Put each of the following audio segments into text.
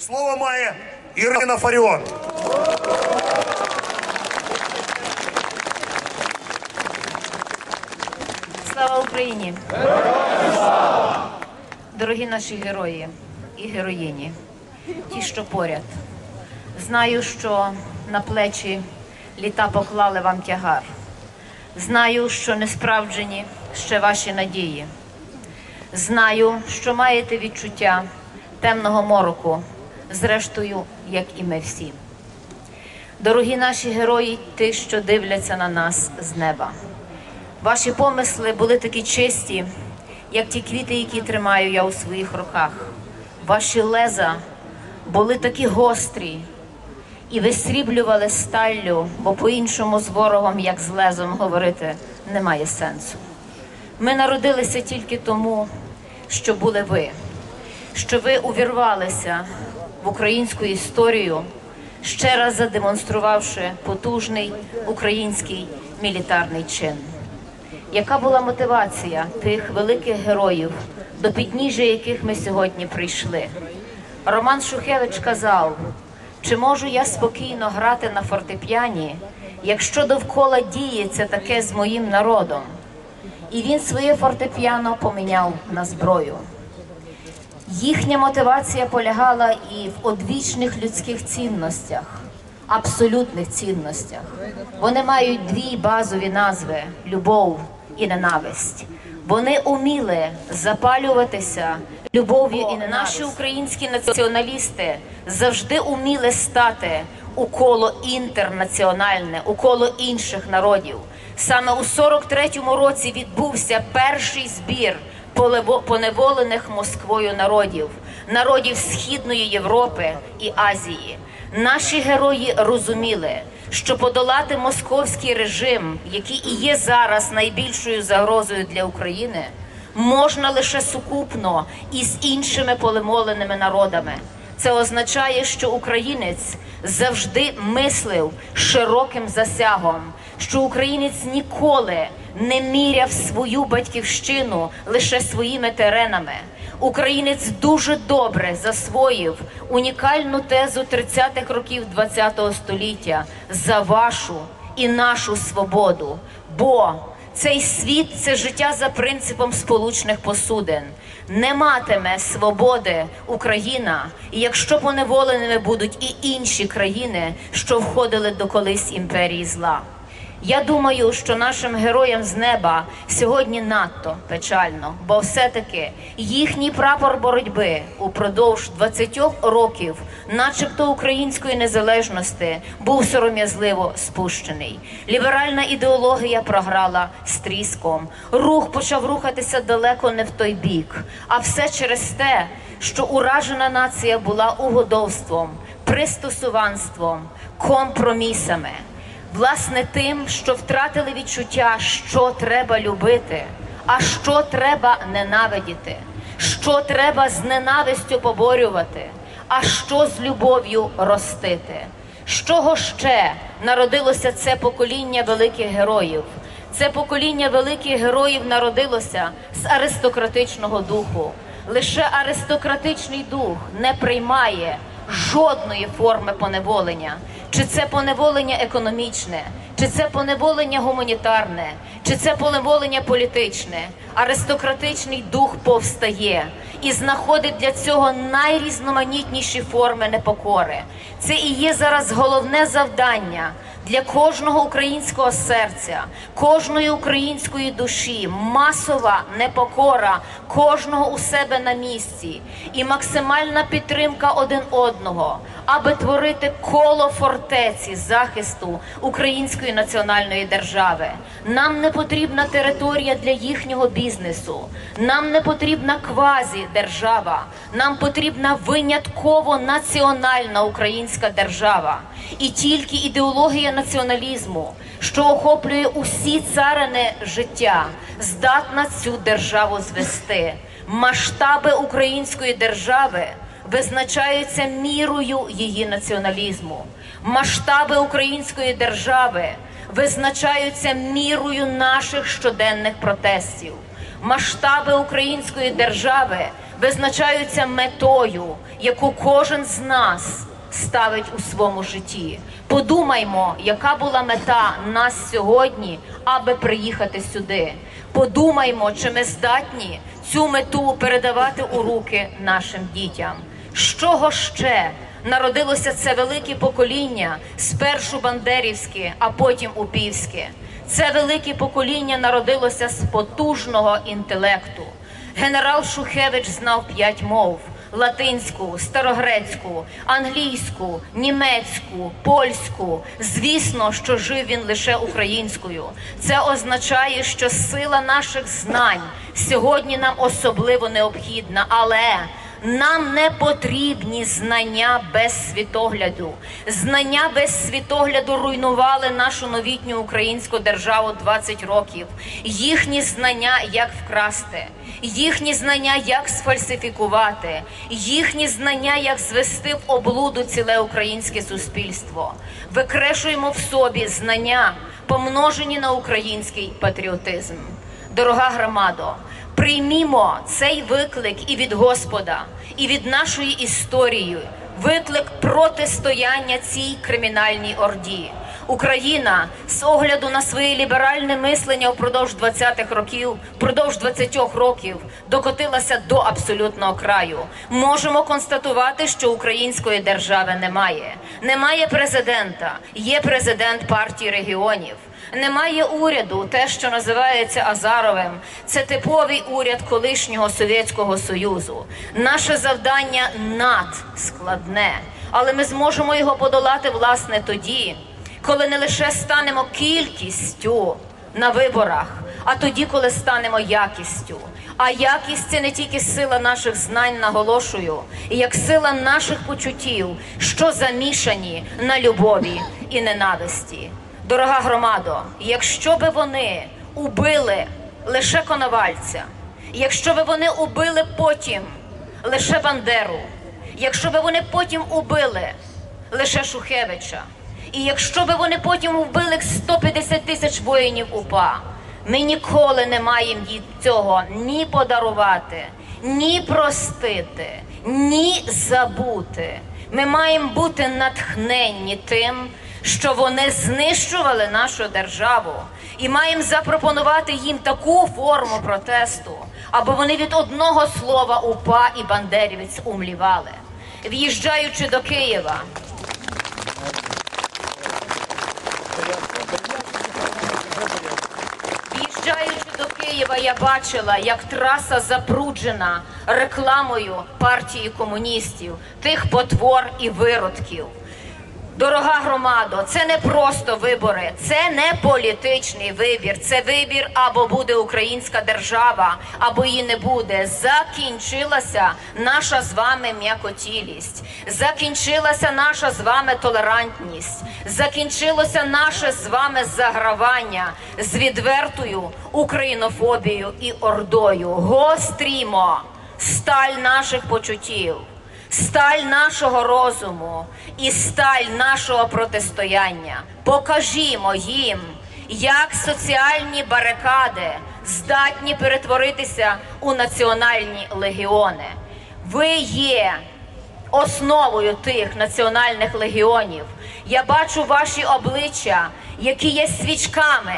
Слово має Ірина Фаріон. Слава Україні! Дорогі наші герої і героїні, ті, що поряд. Знаю, що на плечі літа поклали вам тягар. Знаю, що не справджені ще ваші надії. Знаю, що маєте відчуття темного мороку, зрештою, як і ми всі. Дорогі наші герої, ті, що дивляться на нас з неба. Ваші помисли були такі чисті, як ті квіти, які тримаю я у своїх руках. Ваші леза були такі гострі і висріблювали сталлю, бо по-іншому з ворогом, як з лезом, говорити немає сенсу. Ми народилися тільки тому, що були ви, що ви увірвалися в українську історію, ще раз задемонструвавши потужний український мілітарний чин. Яка була мотивація тих великих героїв, до підніжжя яких ми сьогодні прийшли? Роман Шухевич казав: чи можу я спокійно грати на фортепіані, якщо довкола діється таке з моїм народом? І він своє фортепіано поміняв на зброю. Їхня мотивація полягала і в одвічних людських цінностях, абсолютних цінностях. Вони мають дві базові назви любов і ненависть. Вони уміли запалюватися любов'ю і ненавистю. Наші українські націоналісти завжди уміли стати у коло інтернаціональне, у коло інших народів. Саме у 43-му році відбувся перший збір поневолених Москвою народів, народів Східної Європи і Азії. Наші герої розуміли, що подолати московський режим, який і є зараз найбільшою загрозою для України, можна лише сукупно із іншими полемоленими народами. Це означає, що українець завжди мислив широким засягом, що українець ніколи не міряв свою батьківщину лише своїми теренами. Українець дуже добре засвоїв унікальну тезу 30-х років ХХ століття за вашу і нашу свободу. Бо цей світ це життя за принципом сполучних посудин. Не матиме свободи Україна, і якщо поневоленими будуть і інші країни, що входили до колись імперії зла. Я думаю, що нашим героям з неба сьогодні надто печально, бо все-таки їхній прапор боротьби упродовж 20 років, начебто української незалежності, був сором'язливо спущений. Ліберальна ідеологія програла з тріском. Рух почав рухатися далеко не в той бік, а все через те, що уражена нація була угодовством, пристосуванством, компромісами. Власне, тим, що втратили відчуття, що треба любити, а що треба ненавидіти, що треба з ненавистю поборювати, а що з любов'ю ростити. З чого ще народилося це покоління великих героїв? Це покоління великих героїв народилося з аристократичного духу. Лише аристократичний дух не приймає жодної форми поневолення. Чи це поневолення економічне, чи це поневолення гуманітарне, чи це поневолення політичне. Аристократичний дух повстає і знаходить для цього найрізноманітніші форми непокори. Це і є зараз головне завдання для кожного українського серця, кожної української душі, масова непокора кожного у себе на місці і максимальна підтримка один одного, аби творити коло фортеці захисту української національної держави. Нам не потрібна територія для їхнього бізнесу. Нам не потрібна квазі держава. Нам потрібна винятково національна українська держава. І тільки ідеологія націоналізму, що охоплює усі царини життя, здатна цю державу звести. Масштаби української держави визначаються мірою її націоналізму. Масштаби української держави визначаються мірою наших щоденних протестів. Масштаби української держави визначаються метою, яку кожен з нас ставить у своєму житті. Подумаймо, яка була мета нас сьогодні, аби приїхати сюди. Подумаймо, чи ми здатні цю мету передавати у руки нашим дітям. З чого ще народилося це велике покоління, спершу бандерівське, а потім упівське. Це велике покоління народилося з потужного інтелекту. Генерал Шухевич знав п'ять мов: латинську, старогрецьку, англійську, німецьку, польську. Звісно, що жив він лише українською. Це означає, що сила наших знань сьогодні нам особливо необхідна, але нам не потрібні знання без світогляду. Знання без світогляду руйнували нашу новітню українську державу 20 років. Їхні знання як вкрасти, їхні знання як сфальсифікувати, їхні знання як звести в облуду ціле українське суспільство. Викрешуємо в собі знання, помножені на український патріотизм. Дорога громадо, приймімо цей виклик і від Господа, і від нашої історії, виклик протистояння цій кримінальній орді. Україна з огляду на своє ліберальне мислення впродовж 20-х років, впродовж 20 років докотилася до абсолютного краю. Можемо констатувати, що української держави немає. Немає президента, є президент партії регіонів. Немає уряду, те, що називається Азаровим. Це типовий уряд колишнього Совєтського Союзу. Наше завдання надскладне, але ми зможемо його подолати власне тоді, коли не лише станемо кількістю на виборах, а тоді, коли станемо якістю. А якість це не тільки сила наших знань, наголошую, як сила наших почуттів, що замішані на любові і ненависті. Дорога громадо, якщо би вони убили лише Коновальця, якщо би вони убили потім лише Бандеру, якщо би вони потім убили лише Шухевича, і якщо би вони потім вбили 150 тисяч воїнів УПА, ми ніколи не маємо цього ні подарувати, ні простити, ні забути. Ми маємо бути натхненні тим, що вони знищували нашу державу, і маємо запропонувати їм таку форму протесту, аби вони від одного слова УПА і бандерівець умлівали. В'їжджаючи до Києва, В'їжджаючи до Києва, я бачила, як траса запруджена рекламою партії комуністів, тих потвор і виродків. Дорога громадо, це не просто вибори, це не політичний вибір. Це вибір або буде українська держава, або її не буде. Закінчилася наша з вами м'якотілість, закінчилася наша з вами толерантність, закінчилося наше з вами загравання з відвертою українофобією і ордою. Гострімо сталь наших почуттів сталь нашого розуму і сталь нашого протистояння. Покажімо їм, як соціальні барикади здатні перетворитися у національні легіони. Ви є основою тих національних легіонів. Я бачу ваші обличчя, які є свічками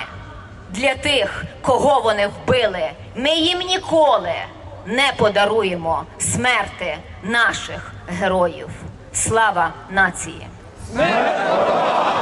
для тих, кого вони вбили. Ми їм ніколи не подаруємо смерти наших героїв. Слава нації! Смерть!